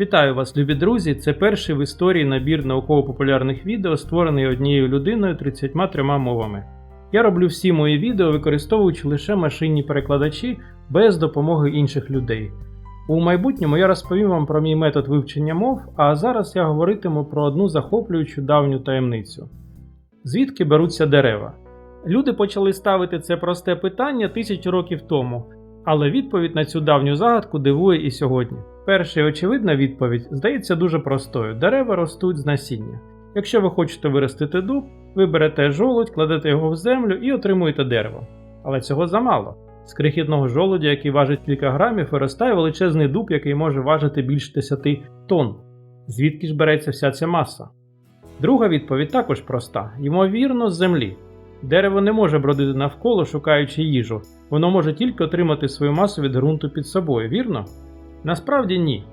Вітаю вас, любі друзі! Це перший в історії набір науково-популярних відео, створений однією людиною 33 мовами. Я роблю всі мої відео, використовуючи лише машинні перекладачі без допомоги інших людей. У майбутньому я розповім вам про мій метод вивчення мов, а зараз я говоритиму про одну захоплюючу давню таємницю. Звідки беруться дерева? Люди почали ставити це просте питання тисячу років тому, але відповідь на цю давню загадку дивує і сьогодні. Перша і очевидна відповідь здається дуже простою: дерева ростуть з насіння. Якщо ви хочете виростити дуб, ви берете жолудь, кладете його в землю і отримуєте дерево. Але цього замало. З крихітного жолудя, який важить кілька грамів, виростає величезний дуб, який може важити більше 10 тонн. Звідки ж береться вся ця маса? Друга відповідь також проста: ймовірно, з землі. Дерево не може бродити навколо, шукаючи їжу, воно може тільки отримати свою масу від ґрунту під собою, вірно? Насправді ні.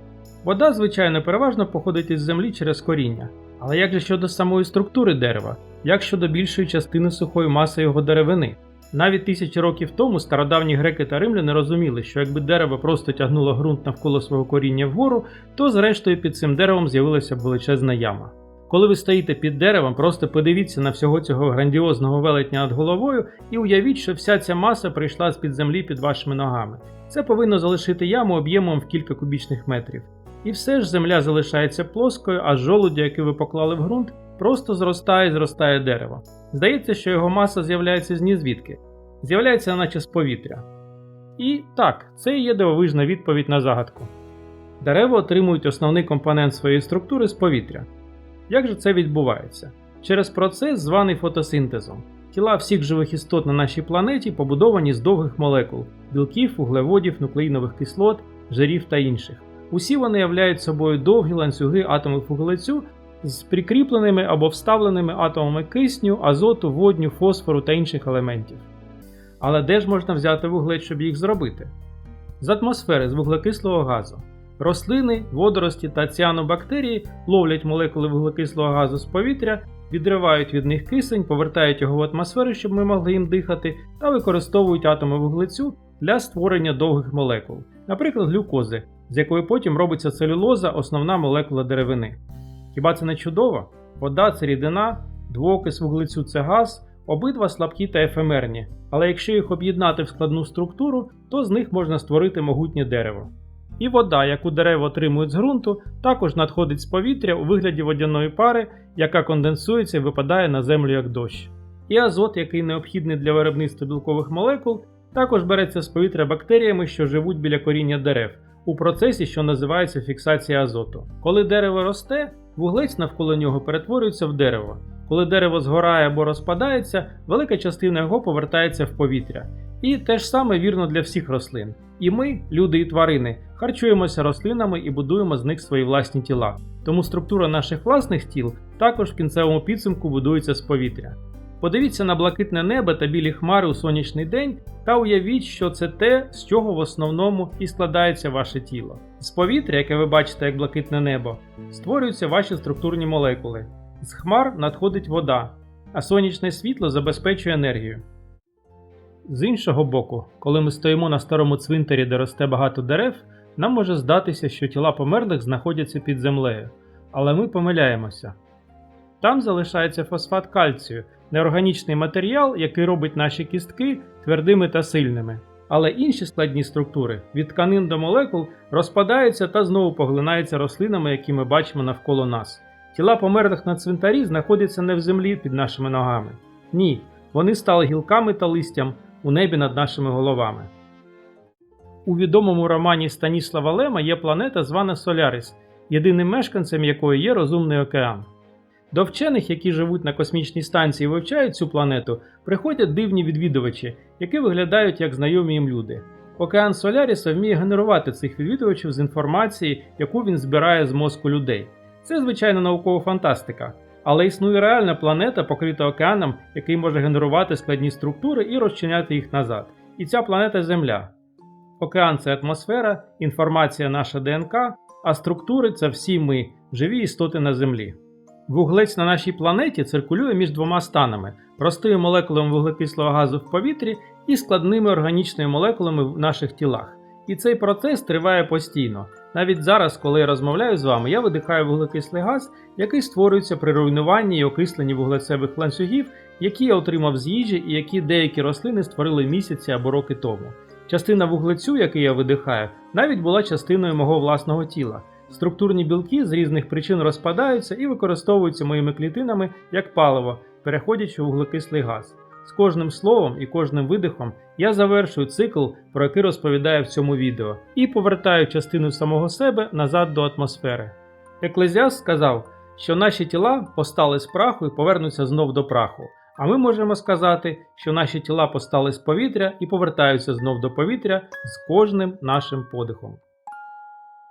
Вода, звичайно, переважно походить із землі через коріння. Але як же щодо самої структури дерева, як щодо більшої частини сухої маси його деревини? Навіть тисячі років тому стародавні греки та римляни розуміли, що якби дерево просто тягнуло ґрунт навколо свого коріння вгору, то зрештою під цим деревом з'явилася б величезна яма. Коли ви стоїте під деревом, просто подивіться на всього цього грандіозного велетня над головою і уявіть, що вся ця маса прийшла з під землі під вашими ногами. Це повинно залишити яму об'ємом в кілька кубічних метрів. І все ж земля залишається плоскою, а жолудя, який ви поклали в ґрунт, просто зростає і зростає дерево. Здається, що його маса з'являється з нізвідки, з'являється наче з повітря. І так, це і є дивовижна відповідь на загадку. Дерева отримують основний компонент своєї структури з повітря. Як же це відбувається? Через процес, званий фотосинтезом. Тіла всіх живих істот на нашій планеті побудовані з довгих молекул білків, вуглеводів, нуклеїнових кислот, жирів та інших. Усі вони являють собою довгі ланцюги атомів вуглецю з прикріпленими або вставленими атомами кисню, азоту, водню, фосфору та інших елементів. Але де ж можна взяти вуглець, щоб їх зробити? З атмосфери з вуглекислого газу. Рослини, водорості та ціанобактерії ловлять молекули вуглекислого газу з повітря, відривають від них кисень, повертають його в атмосферу, щоб ми могли їм дихати, та використовують атоми вуглецю для створення довгих молекул, наприклад, глюкози, з якої потім робиться целюлоза, основна молекула деревини. Хіба це не чудово? Вода це рідина, двоокис вуглецю це газ, обидва слабкі та ефемерні, але якщо їх об'єднати в складну структуру, то з них можна створити могутнє дерево. І вода, яку дерева отримують з ґрунту, також надходить з повітря у вигляді водяної пари, яка конденсується і випадає на землю як дощ. І азот, який необхідний для виробництва білкових молекул, також береться з повітря бактеріями, що живуть біля коріння дерев, у процесі, що називається фіксація азоту. Коли дерево росте, вуглець навколо нього перетворюється в дерево. Коли дерево згорає або розпадається, велика частина його повертається в повітря. І те ж саме вірно для всіх рослин. І ми, люди і тварини, харчуємося рослинами і будуємо з них свої власні тіла. Тому структура наших власних тіл також в кінцевому підсумку будується з повітря. Подивіться на блакитне небо та білі хмари у сонячний день та уявіть, що це те, з чого в основному і складається ваше тіло. З повітря, яке ви бачите як блакитне небо, створюються ваші структурні молекули. З хмар надходить вода, а сонячне світло забезпечує енергію. З іншого боку, коли ми стоїмо на старому цвинтарі, де росте багато дерев, нам може здатися, що тіла померлих знаходяться під землею, але ми помиляємося. Там залишається фосфат кальцію, неорганічний матеріал, який робить наші кістки твердими та сильними. Але інші складні структури від тканин до молекул розпадаються та знову поглинаються рослинами, які ми бачимо навколо нас. Тіла померлих на цвинтарі знаходяться не в землі під нашими ногами. Ні, вони стали гілками та листям у небі над нашими головами. У відомому романі Станіслава Лема є планета, звана Солярис, єдиним мешканцем якої є розумний океан. До вчених, які живуть на космічній станції і вивчають цю планету, приходять дивні відвідувачі, які виглядають як знайомі їм люди. Океан Соляріса вміє генерувати цих відвідувачів з інформації, яку він збирає з мозку людей. Це звичайно наукова фантастика, але існує реальна планета, покрита океаном, який може генерувати складні структури і розчиняти їх назад. І ця планета Земля. Океан це атмосфера, інформація наша ДНК, а структури це всі ми, живі істоти на Землі. Вуглець на нашій планеті циркулює між двома станами: простими молекулами вуглекислого газу в повітрі і складними органічними молекулами в наших тілах. І цей процес триває постійно. Навіть зараз, коли я розмовляю з вами, я видихаю вуглекислий газ, який створюється при руйнуванні і окисленні вуглецевих ланцюгів, які я отримав з їжі і які деякі рослини створили місяці або роки тому. Частина вуглецю, який я видихаю, навіть була частиною мого власного тіла. Структурні білки з різних причин розпадаються і використовуються моїми клітинами як паливо, переходячи у вуглекислий газ. З кожним словом і кожним видихом я завершую цикл, про який розповідаю в цьому відео, і повертаю частину самого себе назад до атмосфери. Еклезіаст сказав, що наші тіла постали з праху і повернуться знов до праху. А ми можемо сказати, що наші тіла постали з повітря і повертаються знов до повітря з кожним нашим подихом.